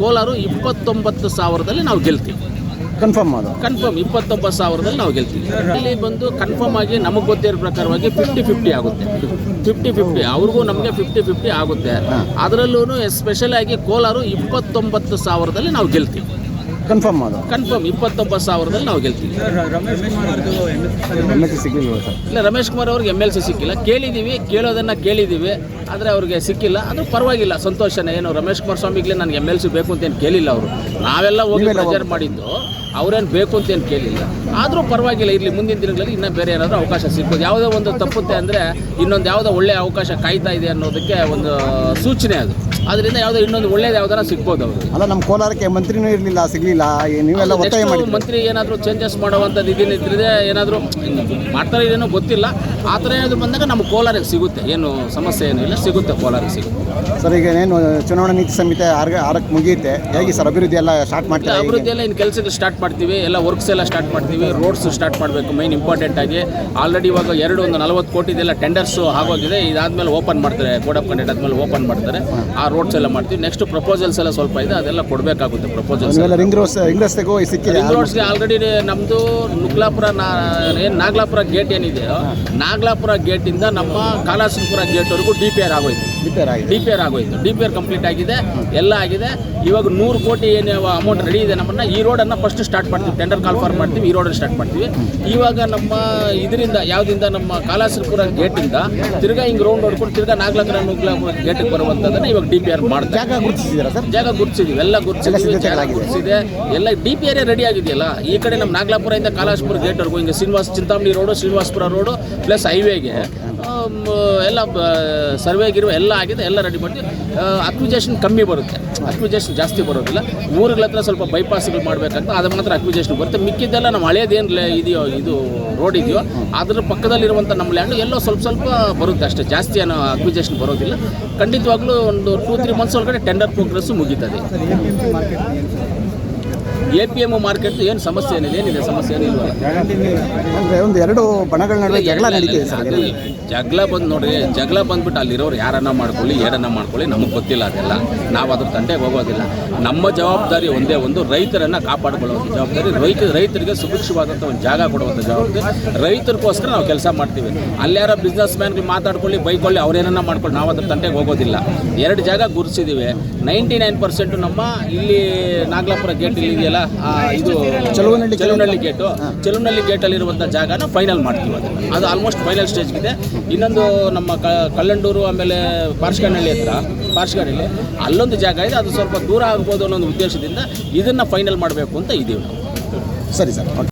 ಕೋಲಾರು ಇಪ್ಪತ್ತೊಂಬತ್ತು ಸಾವಿರದಲ್ಲಿ ನಾವು ಗೆಲ್ತೀವಿ. ಕನ್ಫರ್ಮ್ ಅದು ಕನ್ಫರ್ಮ್ ಇಪ್ಪತ್ತೊಂಬತ್ತು ಸಾವಿರದಲ್ಲಿ ನಾವು ಗೆಲ್ತೀವಿ. ಇಲ್ಲಿ ಬಂದು ಕನ್ಫರ್ಮ್ ಆಗಿ ನಮಗೆ ಗೊತ್ತಿರೋ ಪ್ರಕಾರವಾಗಿ ಫಿಫ್ಟಿ ಫಿಫ್ಟಿ ಆಗುತ್ತೆ. ಫಿಫ್ಟಿ ಫಿಫ್ಟಿ ಅವ್ರಿಗೂ ನಮಗೆ ಫಿಫ್ಟಿ ಫಿಫ್ಟಿ ಆಗುತ್ತೆ. ಅದರಲ್ಲೂ ಎಸ್ಪೆಷಲ್ ಆಗಿ ಕೋಲಾರು ಇಪ್ಪತ್ತೊಂಬತ್ತು ಸಾವಿರದಲ್ಲಿ ನಾವು ಗೆಲ್ತೀವಿ. ಕನ್ಫರ್ಮ್ ಅದು ಕನ್ಫರ್ಮ್ ಇಪ್ಪತ್ತೊಂಬತ್ತು ಸಾವಿರದಲ್ಲಿ ನಾವು ಗೆಲ್ತೀವಿ. ಇಲ್ಲ ರಮೇಶ್ ಕುಮಾರ್ ಅವ್ರಿಗೆ ಎಂ ಎಲ್ ಸಿ ಸಿಕ್ಕಿಲ್ಲ. ಕೇಳಿದ್ದೀವಿ ಕೇಳೋದನ್ನು ಕೇಳಿದ್ದೀವಿ ಆದರೆ ಅವ್ರಿಗೆ ಸಿಕ್ಕಿಲ್ಲ. ಅದು ಪರವಾಗಿಲ್ಲ ಸಂತೋಷನೇ. ಏನು ರಮೇಶ್ ಕುಮಾರ್ ಸ್ವಾಮಿಗಳೇ ನನಗೆ ಎಂ ಎಲ್ ಸಿ ಬೇಕು ಅಂತೇನು ಕೇಳಿಲ್ಲ ಅವರು. ನಾವೆಲ್ಲ ಹೋಗಿ ಪ್ರಚಾರ ಮಾಡಿದ್ದು ಅವ್ರೇನು ಬೇಕು ಅಂತೇನು ಕೇಳಿಲ್ಲ. ಆದರೂ ಪರವಾಗಿಲ್ಲ ಇಲ್ಲಿ ಮುಂದಿನ ದಿನಗಳಲ್ಲಿ ಇನ್ನೂ ಬೇರೆ ಏನಾದರೂ ಅವಕಾಶ ಸಿಗ್ಬೋದು. ಯಾವುದೋ ಒಂದು ತಪ್ಪುತ್ತೆ ಅಂದರೆ ಇನ್ನೊಂದು ಯಾವುದೋ ಒಳ್ಳೆಯ ಅವಕಾಶ ಕಾಯ್ತಾ ಇದೆ ಅನ್ನೋದಕ್ಕೆ ಒಂದು ಸೂಚನೆ ಅದು. ಅದರಿಂದ ಯಾವುದೋ ಇನ್ನೊಂದು ಒಳ್ಳೇದು ಯಾವ್ದಾರ ಸಿಗ್ಬೋದು ಅವರು. ಅಲ್ಲ ನಮ್ಮ ಕೋಲಾರಕ್ಕೆ ಮಂತ್ರಿನೂ ಇರಲಿಲ್ಲ ಸಿಗಲಿಲ್ಲ. ನೀವೆಲ್ಲ ಒತ್ತಾಯ ಮಾಡಿದ್ರಿ ಮಂತ್ರಿ ಏನಾದರೂ ಚೇಂಜಸ್ ಮಾಡುವಂಥದ್ದು ಇದ್ರೆ ಏನಾದರೂ ಮಾಡ್ತಾರೆ ಏನೋ ಗೊತ್ತಿಲ್ಲ. ಆ ಥರ ಏನಾದರೂ ಬಂದಾಗ ನಮ್ಮ ಕೋಲಾರಕ್ಕೆ ಸಿಗುತ್ತೆ. ಏನು ಸಮಸ್ಯೆ ಏನೂ ಇಲ್ಲ. ಸಿಗುತ್ತೆ ಕೋಲಾರಿಗೆ ಸಿಗುತ್ತೆ. ಸರ್ ಈಗ ಏನು ಚುನಾವಣಾ ನೀತಿ ಸಂಹಿತೆ ಆರು ಆರಕ್ಕೆ ಮುಗಿಯುತ್ತೆ. ಹೇಗೆ ಸರ್ ಅಭಿವೃದ್ಧಿ ಎಲ್ಲ ಸ್ಟಾರ್ಟ್ ಮಾಡ್ತೀವಿ? ಅಭಿವೃದ್ಧಿ ಎಲ್ಲ ಇನ್ನು ಕೆಲಸಗಳು ಸ್ಟಾರ್ಟ್ ಮಾಡ್ತೀವಿ. ಎಲ್ಲ ವರ್ಕ್ಸ್ ಎಲ್ಲ ಸ್ಟಾರ್ಟ್ ಮಾಡ್ತೀವಿ. ರೋಡ್ಸ್ ಸ್ಟಾರ್ಟ್ ಮಾಡಬೇಕು ಮೈನ್ ಇಂಪಾರ್ಟೆಂಟ್ ಆಗಿ. ಆಲ್ರೆಡಿ ಇವಾಗ ಎರಡು ಒಂದು ನಲವತ್ತು ಕೋಟಿದೆಲ್ಲ ಟೆಂಡರ್ಸ್ ಆಗೋಗಿದೆ. ಇದಾದ್ಮೇಲೆ ಓಪನ್ ಮಾಡ್ತಾರೆ ಕೋಡ್ ಆಫ್ ಕಂಡಕ್ಟ್ ಆದ್ಮೇಲೆ ಓಪನ್ ಮಾಡ್ತಾರೆ. ಆ ರೋಡ್ಸ್ ಎಲ್ಲ ಮಾಡ್ತೀವಿ. ನೆಕ್ಸ್ಟ್ ಪ್ರಪೋಸಲ್ಸ್ ಎಲ್ಲ ಸ್ವಲ್ಪ ಇದೆ ಅದೆಲ್ಲ ಕೊಡಬೇಕಾಗುತ್ತೆ ಪ್ರಪೋಸಲ್ಸ್ ರಿಂಗ್ ರೋಸ್ ರಿಂಗ್ ರಸ್ತೆಗೂ ಸಿಕ್ಕಿದೆ. ರಿಂಗ್ ರೋಡ್ಸ್ಗೆ ಆಲ್ರೆಡಿ ನಮ್ಮದು ನುಗ್ಲಾಪುರ ನಾ ಏನು ನಾಗಲಾಪುರ ಗೇಟ್ ಏನಿದೆಯೋ ನಾಗಲಾಪುರ ಗೇಟಿಂದ ನಮ್ಮ ಕಾಲಾಸನಪುರ ಗೇಟ್ವರೆಗೂ ಡಿ ಪಿ ಆರ್ ಆಗೋಯ್ತು. ರಿಪೇರ್ ಆಗಿದೆ. ಡಿ ಪಿ ಆರ್ ಆಗೋಯ್ತು. ಆರ್ ಕಂಪ್ಲೀಟ್ ಆಗಿದೆ. ಎಲ್ಲ ಆಗಿದೆ. ಇವಾಗ ನೂರು ಕೋಟಿ ಏನು ಅಮೌಂಟ್ ರೆಡಿ ಇದೆ ನಮ್ಮನ್ನ ಈ ರೋಡನ್ನು ಫಸ್ಟ್ ಸ್ಟಾರ್ಟ್ ಮಾಡ್ತೀವಿ. ಟೆಂಡರ್ ಕಾಲ್ಫಾರ್ ಮಾಡ್ತೀವಿ ಈ ರೋಡನ್ನು ಸ್ಟಾರ್ಟ್ ಮಾಡ್ತೀವಿ. ಇವಾಗ ನಮ್ಮ ಇದರಿಂದ ಯಾವುದಿಂದ ನಮ್ಮ ಕಾಲಾಸನಪುರ ಗೇಟಿಂದ ತಿರ್ಗಾ ಹಿಂಗೆ ರೌಂಡ್ ಹೊಡ್ಕೊಂಡು ತಿರ್ಗಾ ನಾಗಲಾಪುರ ನುಗ್ಲಾಪುರ ಗೇಟಿಗೆ ಬರುವಂಥದ್ದನ್ನು ಇವಾಗ ಡಿ ಪಿ ಆರ್ ಮಾಡ್ತೀವಿ ಜಾಗ ಗುರುತಿಸಿದ್ದೀರಾ ಸರ್? ಜಾಗ ಗುರುತಿಸಿದ್ದೀವಿ ಎಲ್ಲ ಗುರುತಿಸಿದ್ದೀವಿ ಜಾಗ ಸಿದ್ಧತೆಗಳಾಗಿದೆ. ಎಲ್ಲ ಡಿ ಪಿ ಆರ್ ರೆಡಿ ಆಗಿದೆಯಲ್ಲ? ಈ ಕಡೆ ನಮ್ಮ ನಾಗಲಾಪುರದಿಂದ ಗೇಟ್ ಗೇಟ್ವರೆಗೂ ಹಿಂಗೆ Srinivasa Chintamani road Srinivasapura road plus ಹೈವೇಗೆ ಎಲ್ಲ ಸರ್ವೆಗಿರುವ ಎಲ್ಲ ಆಗಿದೆ, ಎಲ್ಲ ರೆಡಿ ಮಾಡ್ತೀವಿ ಅಕ್ವಿಜೇಷನ್ ಕಮ್ಮಿ ಬರುತ್ತೆ. ಅಕ್ವಿಜೇಷನ್ ಜಾಸ್ತಿ ಬರೋದಿಲ್ಲ. ಊರುಗಳ ಹತ್ರ ಸ್ವಲ್ಪ ಬೈಪಾಸ್ಗಳು ಮಾಡಬೇಕಂತ ಅದು ಮಾತ್ರ ಅಕ್ವಿಜೇಷನ್ ಬರುತ್ತೆ. ಮಿಕ್ಕಿದ್ದೆಲ್ಲ ನಮ್ಮ ಹಳೇದೇನು ಇದೆಯೋ, ಇದು ರೋಡ್ ಇದೆಯೋ, ಅದ್ರ ಪಕ್ಕದಲ್ಲಿರುವಂಥ ನಮ್ಮ ಲ್ಯಾಂಡು ಎಲ್ಲೋ ಸ್ವಲ್ಪ ಸ್ವಲ್ಪ ಬರುತ್ತೆ ಅಷ್ಟೇ. ಜಾಸ್ತಿ ಏನೋ ಅಕ್ವಿಜೇಷನ್ ಬರೋದಿಲ್ಲ. ಖಂಡಿತವಾಗ್ಲೂ ಒಂದು ಟೂ ತ್ರೀ ಮಂತ್ಸ್ ಒಳಗಡೆ ಟೆಂಡರ್ ಪ್ರೋಗ್ರೆಸ್ಸು ಮುಗೀತದೆ. ಎ ಪಿ ಎಂ ಮಾರ್ಕೆಟ್ ಏನು ಸಮಸ್ಯೆ ಏನಿದೆ ಏನಿದೆ ಸಮಸ್ಯೆ ಏನಿಲ್ಲ ಅಂದರೆ ಒಂದು ಎರಡು ಬಣಗಳ ನಡುವೆ ಜಗಳ ನಡೀತಿದೆ ಸರ್ ಜಗಳ ಬಂದು ನೋಡ್ರಿ ಜಗಳ ಬಂದ್ಬಿಟ್ಟು ಅಲ್ಲಿರೋರು ಯಾರನ್ನ ಮಾಡ್ಕೊಳ್ಳಿ ಏನನ್ನ ಮಾಡ್ಕೊಳ್ಳಿ ನಮಗೆ ಗೊತ್ತಿಲ್ಲ ಅದೆಲ್ಲ. ನಾವು ಅದ್ರ ತಂಟೆಗೆ ಹೋಗೋದಿಲ್ಲ. ನಮ್ಮ ಜವಾಬ್ದಾರಿ ಒಂದೇ ಒಂದು ರೈತರನ್ನ ಕಾಪಾಡ್ಕೊಳ್ಳುವಂಥ ಜವಾಬ್ದಾರಿ. ರೈತ ರೈತರಿಗೆ ಸುಭಿಕ್ಷವಾದಂಥ ಒಂದು ಜಾಗ ಕೊಡುವಂಥ ಜವಾಬ್ದಾರಿ. ರೈತರಿಗೋಸ್ಕರ ನಾವು ಕೆಲಸ ಮಾಡ್ತೀವಿ. ಅಲ್ಯಾರ ಬಿಸ್ನೆಸ್ ಮ್ಯಾನ್ಗೆ ಮಾತಾಡ್ಕೊಳ್ಳಿ ಬೈಕೊಳ್ಳಿ ಅವ್ರೇನನ್ನ ಮಾಡ್ಕೊಳ್ಳಿ ನಾವು ಅದ್ರ ತಂಟೆಗೆ ಹೋಗೋದಿಲ್ಲ. ಎರಡು ಜಾಗ ಗುರುಸಿದ್ದೀವಿ ನೈಂಟಿ ನೈನ್ ಪರ್ಸೆಂಟು ನಮ್ಮ ಇಲ್ಲಿ ನಾಗಲಾಪುರ ಗೇಟ್ ಇಲ್ಲಿ ಇದೆಯಲ್ಲ? ಇದು ಚಲುವನಹಳ್ಳಿ. ಚಲುವನಹಳ್ಳಿ ಗೇಟು ಚಲುವನಹಳ್ಳಿ ಗೇಟಲ್ಲಿರುವಂಥ ಜಾಗನ ಫೈನಲ್ ಮಾಡ್ತೀವಿ ಅದನ್ನು. ಅದು ಆಲ್ಮೋಸ್ಟ್ ಫೈನಲ್ ಸ್ಟೇಜ್ಗಿದೆ ಇನ್ನೊಂದು ನಮ್ಮ ಕಲ್ಲಂಡೂರು ಆಮೇಲೆ ಪಾರ್ಶ್ಗನಹಳ್ಳಿ ಹತ್ರ ಪಾರ್ಶ್ಗನಹಳ್ಳಿ ಅಲ್ಲೊಂದು ಜಾಗ ಇದೆ. ಅದು ಸ್ವಲ್ಪ ದೂರ ಆಗ್ಬೋದು ಅನ್ನೋ ಒಂದು ಉದ್ದೇಶದಿಂದ ಇದನ್ನು ಫೈನಲ್ ಮಾಡಬೇಕು ಅಂತ ಇದ್ದೀವಿ ನಾವು. ಸರಿ ಸರ್. ಓಕೆ